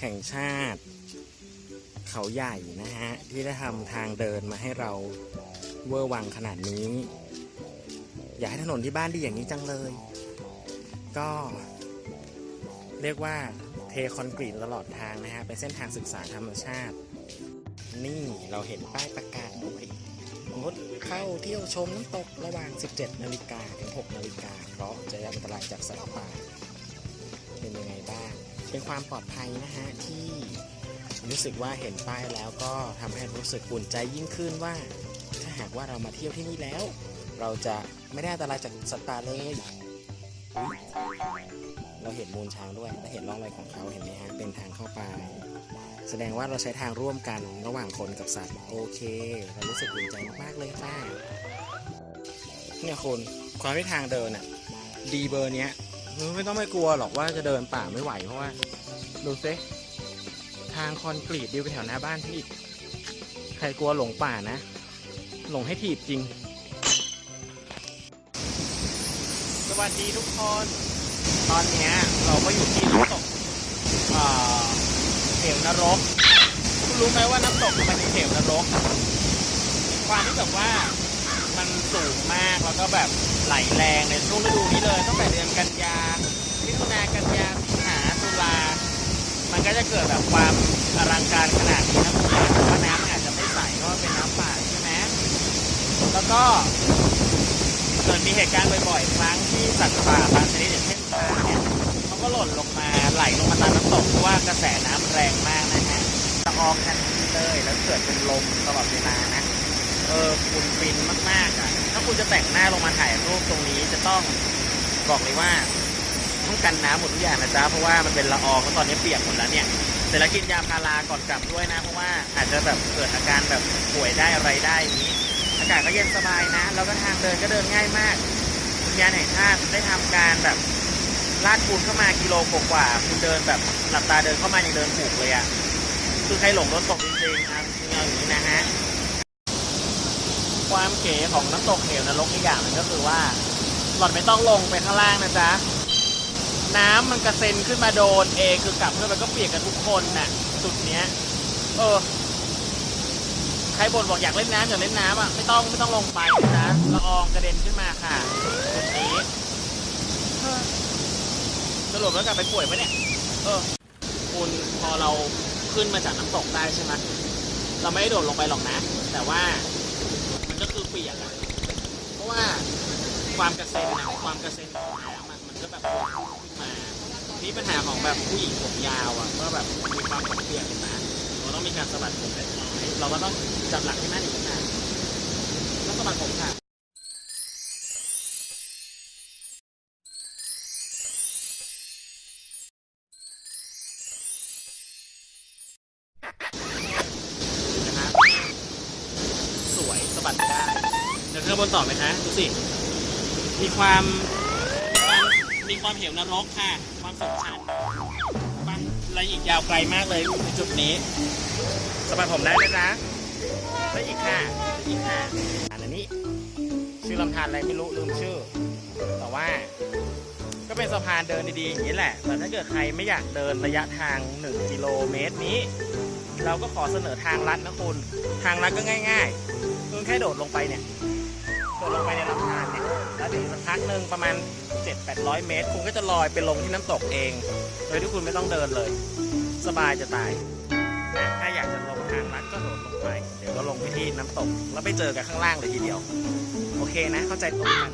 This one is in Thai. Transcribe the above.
แห่งชาติ เขาใหญ่นะฮะ ที่ได้ทำทางเดินมาให้เราเวอร์วังขนาดนี้ อยากให้ถนนที่บ้านดีอย่างนี้จังเลย ก็ เรียกว่าเทคอนกรีตตลอดทางนะฮะ เป็นเส้นทางศึกษาธรรมชาติ นี่เราเห็นป้ายประกาศด้วยงดเข้าเที่ยวชมน้ำตกระหว่าง 17 นาฬิกาถึง 6 นาฬิกา เพราะจะได้อันตรายจากสัตว์ป่า เป็นยังไงบ้าง เป็นความปลอดภัยนะฮะที่รู้สึกว่าเห็นป้ายแล้วก็ทำให้รู้สึกอุ่นใจยิ่งขึ้นว่า ถ้าหากว่าเรามาเที่ยวที่นี่แล้ว เราจะไม่ได้อันตรายจากสัตว์ป่าเลย เราเห็นมูลช้างด้วยและเห็นร่องรอยของเขาเห็นไหมฮะเป็นทางเข้าไปแสดงว่าเราใช้ทางร่วมกันระหว่างคนกับสัตว์โอเค เรารู้สึกอุ่นใจมากๆเลยค่ะเนี่ยคุณความที่ทางเดินอะดีเบอร์เนี้ย ไม่ต้องไม่กลัวหรอกว่าจะเดินป่าไม่ไหวเพราะว่า ดูซิทางคอนกรีตดีไปแถวหน้าบ้านพี่อีกใครกลัวหลงป่านะ หลงให้ถีบจริง สวัสดีทุกคน ตอนเนี้ยเราก็อยู่ที่น้ำตกเอ่อเหวนรก คุณรู้ไหมว่าน้ำตกมันเป็นเหวนรก ความที่แบบว่า มันสูงมากแล้วก็แบบไหลแรงในช่วงฤดูนี้เลยตั้งแต่เดือนกันยามิถุนากันยาสิงหาตุลา มันก็จะเกิดแบบความอลังการขนาดนี้นะคุณแต่ว่าน้ำอาจจะไม่ใสเพราะเป็นน้ำป่าใช่ไหมแล้วก็เกิดมีเหตุการณ์บ่อยๆ ครั้งที่สัตว์ป่าบางชนิดอย่างเช่นช้างเนี่ยเขาก็หล่นลงมาไหลลงมาตามน้ำตกเพราะว่ากระแสน้ำแรงมากนะฮะจะออกทันทีเลยแล้วเกิดเป็นลมตลอดเวลานะ ออคุณฟินมากๆอะถ้าคุณจะแต่งหน้าลงมาถ่ายรูปตรงนี้จะต้องบอกเลยว่าต้องกันน้ำหมดทุกอย่างนะจ๊ะเพราะว่ามันเป็นละอองแล้วตอนนี้เปียกหมดแล้วเนี่ยเสร็จแล้วกินยาพาราก่อนกลับด้วยนะ เพราะว่าอาจจะแบบเกิดอาการแบบป่วยได้อะไรได้อย่างนี้ อากาศก็เย็นสบายนะ แล้วก็ทางเดินก็เดินง่ายมากอุทยานแห่งชาติได้ทำการแบบลาดปูนเข้ามากิโลกว่าคุณเดินแบบหลับตาเดินเข้ามายังเดินถูกเลยอะ่ะคือใครหลงรถตกจริงๆอะเอาอย่างนี้นะฮะ ความเก๋ของน้ำตกเหวนรกอีกอย่างหนึงก็คือว่า หล่อนไม่ต้องลงไปข้างล่างนะจ๊ะ น้ำมันกระเซ็นขึ้นมาโดนเองคือกลับขึ้นไปก็เปียกกันทุกคนน่ะจุดเนี้ย เออ ใครบ่นบอกอยากเล่นน้ำอยากเล่นน้ำอะไม่ต้องไม่ต้องลงไปนะจ๊ะละอองกระเด็นขึ้นมาค่ะจุดนี้เออสรุปแล้วกลับไปป่วยปะเนี่ย เออ คุณพอเราขึ้นมาจากน้ำตกได้ใช่ไหมเราไม่ได้โดดลงไปหรอกนะ แต่ว่า มันก็คือเปียกอะเพราะว่าความกระเซ็นนะความกระเซ็นของน้ำอะมันก็แบบขึ้นมา นี่ปัญหาของแบบผู้หญิงผมยาวอะก็แบบมีความผมเปียกเห็นะเราต้องมีการสะบัดผมเล็กน้อยเราก็ต้องจับหลักให้แน่นอีกนะแล้วสะบัดผมค่ะ บัดไม่ได้เดี๋ยวขึ้นบนต่อไหมคะดูสิ มีความ มีความมีความเหวนรกค่ะ ความสูงชันมันระยิกยาวไกลมากเลยในจุดนี้สะบัดผมได้เลยนะแล้วอีกค่ะอีกค่ะอันนี้ ชื่อลำธารอะไรไม่รู้ลืมชื่อ แต่ว่าก็เป็นสะพานเดินดีๆอย่างนี้แหละ แต่ถ้าเกิดใครไม่อยากเดินระยะทาง 1 กิโลเมตรนี้ เราก็ขอเสนอทางลัดนะคุณ ทางลัดก็ง่าย ๆ แค่โดดลงไปเนี่ย โดดลงไปในลำธารเนี่ย แล้วเดี๋ยวสักพักหนึ่งประมาณ 7-800 เมตร คุณก็จะลอยไปลงที่น้ำตกเอง โดยที่คุณไม่ต้องเดินเลย สบายจะตาย ถ้าอยากจะลงทางลัดก็โดดลงไป เดี๋ยวก็ลงไปที่น้ำตก แล้วไปเจอกันข้างล่างเลยทีเดียว โอเคนะ เข้าใจตรงกัน